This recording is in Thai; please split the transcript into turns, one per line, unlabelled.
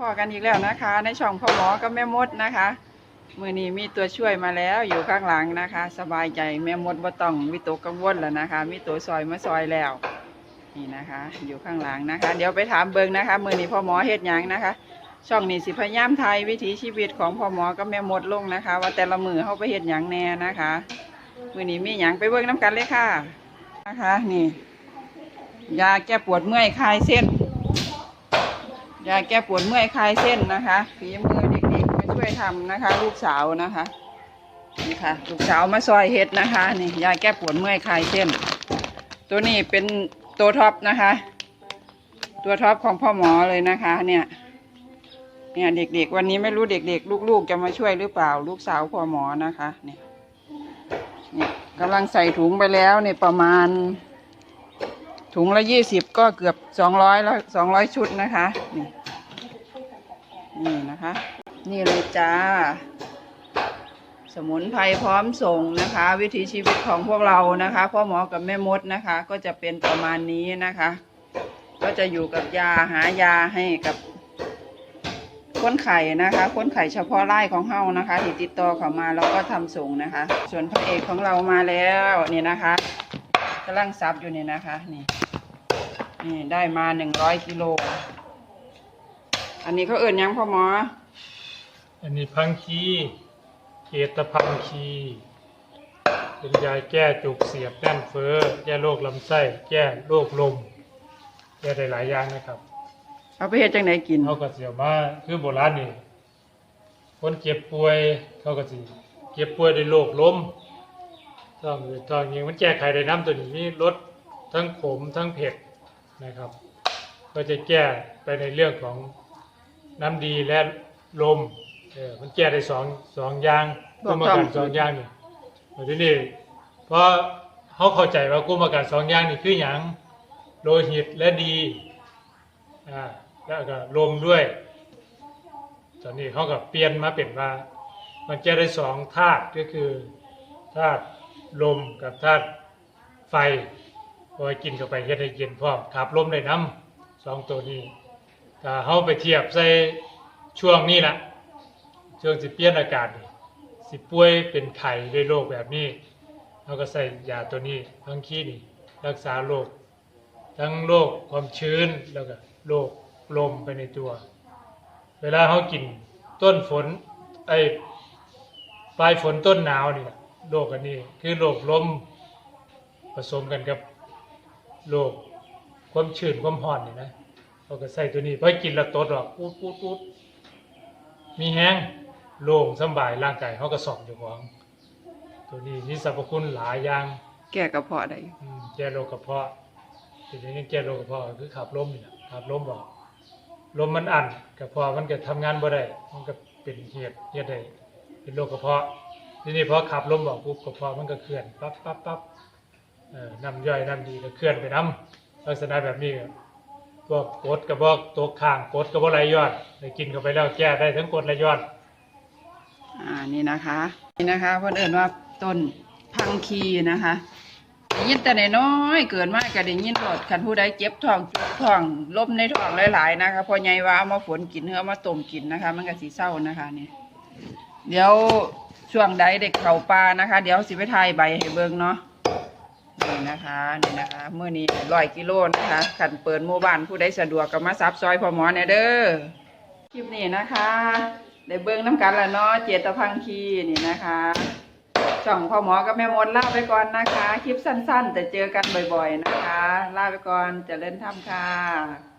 พอกันอีกแล้วนะคะ ในช่องพ่อหมอกับแม่มดนะคะมือนี้มีตัวช่วยมาแล้วอยู่ข้างหลังนะคะ สบายใจแม่มดบ่ต้องวิตกกังวลแล้วนะคะ มีตัวซอยมาซอยแล้ว นี่นะคะ อยู่ข้างหลังนะคะ เดี๋ยวไปถามเบิงนะคะ มือนี้พ่อหมอเฮ็ดหยังนะคะ ช่องนี้สิพยายามไทยวิถีชีวิตของพ่อหมอกับแม่มดลงนะคะ ว่าแต่ละมือเขาไปเฮ็ดหยังแน่นะคะ มือนี้มีหยังไปเบิ่งน้ำกันเลยค่ะนะคะ นี่ยาแก้ปวดเมื่อยคลายเส้น ยาแก้ปวดเมื่อยคลายเส้นนะคะฝีมือเด็กๆมาช่วยทำนะคะ ลูกสาวนะคะนี่ค่ะลูกสาวมาซอยเฮ็ดนะคะนี่ยาแก้ปวดเมื่อยคลายเส้น ตัวนี้เป็นตัวท็อปนะคะ ตัวท็อปของพ่อหมอเลยนะคะ เนี่ย เนี่ยเด็กๆ วันนี้ไม่รู้เด็กๆ ลูกๆ จะมาช่วยหรือเปล่า ลูกสาวพ่อหมอนะคะเนี่ยเนี่ยกำลังใส่ถุงไปแล้วเนี่ยประมาณ ถุงละยี่สิบก็เกือบสองร้อยแล้วสองร้อยชุดนะคะ นี่ นี่นะคะ นี่เลยจ้า สมุนไพรพร้อมส่งนะคะ วิถีชีวิตของพวกเรานะคะพ่อหมอกับแม่มดนะคะ ก็จะเป็นประมาณนี้นะคะ ก็จะอยู่กับยาหายาให้กับค้นไข่นะคะค้นไข่เฉพาะไร่ของเฮานะคะที่ติดต่อเขามาแล้วก็ทำส่งนะคะ ส่วนพระเอกของเรามาแล้วนี่นะคะกำลังซับอยู่เนี่ยนะคะนี่ นี่ได้มาหนึ่งร้อยกิโล อันนี้เขาเอื่นหยังพ่อหมอ
อันนี้พังคีเกตพังคีเป็นยาแก้จุกเสียบแน่นเฟ้อ แก้โรคลำไส้ แก้โรคลม แก้ได้หลายอย่างนะครับ
เอาไปเฮ็ดจังไหนกิน
เขาก็เสียวมาคือโบราณนี่ คนเจ็บป่วยเขาก็สิเจ็บป่วยด้วยโรคลมต้องอืดต้องยิงมันแก้ไขได้น้ำตัวนี้มีลดทั้งขมทั้งเผ็ด นะครับ ก็จะแก้ไปในเรื่องของน้ำดีและลมเออมันแก้ได้สองสองอย่าง
บ
กุ
อก
ม
ต้อง
อาการสองอย่างนี่แต่ทีนี้เพราะเขาเข้าใจว่ากุมอาการสองอย่างนี่คืออย่างโลหิตและดีอ่าแล้วก็ลมด้วย ตอนนี้เขาก็เปลี่ยนมาเป็นว่า มันจะได้สองธาตุก็คือธาตุลมกับธาตุไฟ พอกินเข้าไปเฮ็ดให้เย็นพร้อมขับลมได้น้ำสองตัวนี้ถ้าเขาไปเทียบใส่ช่วงนี้ละช่วงสิเปลี่ยนอากาศนี่สิป่วยเป็นไข้ด้วยโรคแบบนี้เขาก็ใส่ยาตัวนี้ทั้งขี้นี่รักษาโรคทั้งโรคความชื้นแล้วก็โรคลมไปในตัว เวลาเขากินต้นฝนไอ้ปลายฝนต้นหนาวนี่โรคอันนี้ คือโรคลมผสมกันกับ โรคความชื้นความร้อนนี่นะเขาก็ใส่ตัวนี้พอกินแล้วตดออกอูดอูดอูดมีแห้งโล่งสำบายร่างกายเขาก็สอบอยู่ของ ตัวนี้มีสรรพคุณหลายอย่าง
แก้กระเพาะได้
อืมแก้โรคกระเพาะทีนี้แก้โรคกระเพาะก็คือขับลมนี่แหละขับลมออกลมมันอั้นกระเพาะมันก็ทำงานบ่ได้มันก็เป็นเหตุเหตุใดเป็นโรคกระเพาะทีนี้พอขับลมออกปุ๊บกระเพาะมันก็เคลื่อนปั๊บปั๊บปั๊บเอ่อ น้ำย่อยน้ำดีก็เคลื่อนไปน้ำลักษณะแบบนี้ก็พวกกดกับพวกตัวข้างกดกับพวกไหลย้อนได้กินเข้าไปแล้วแก้ได้ทั้งกดและย้อน
อ่านี่นะคะนี่นะคะเพื่อนเอื่นว่าต้นพังคีนะคะได้ยินแต่น้อยเกิดมากก็ได้ยินหลดคันผู้ใดเจ็บท้องจุกท้องลมในท้องหลายๆนะคะพอใหญ่ว่าเอามาฝนกินเฮือมาต้มกินนะคะ มันก็สีเศร้านะคะนี่เดี๋ยวช่วงใดเด็กเขาปลานะคะ เดี๋ยวสิไปทายใบให้เบิ่งเนาะ นี่นะคะนี่นะคะเมื่อนี้ร้อยกิโลนะคะขันเปิดโมบ้านผู้ใดสะดวกก็มาซับซอยพอหมอเนี่ยเด้อคลิปนี้นะคะได้เบิ้งน้ำกันแล้วเนาะเจตพังคีนี่นะคะช่องพ่อหมอกับแม่มดลาไปก่อนนะคะ คลิปสั้นๆ แต่เจอกันบ่อยๆนะคะ ลาไปก่อนเจริญธรรมค่ะ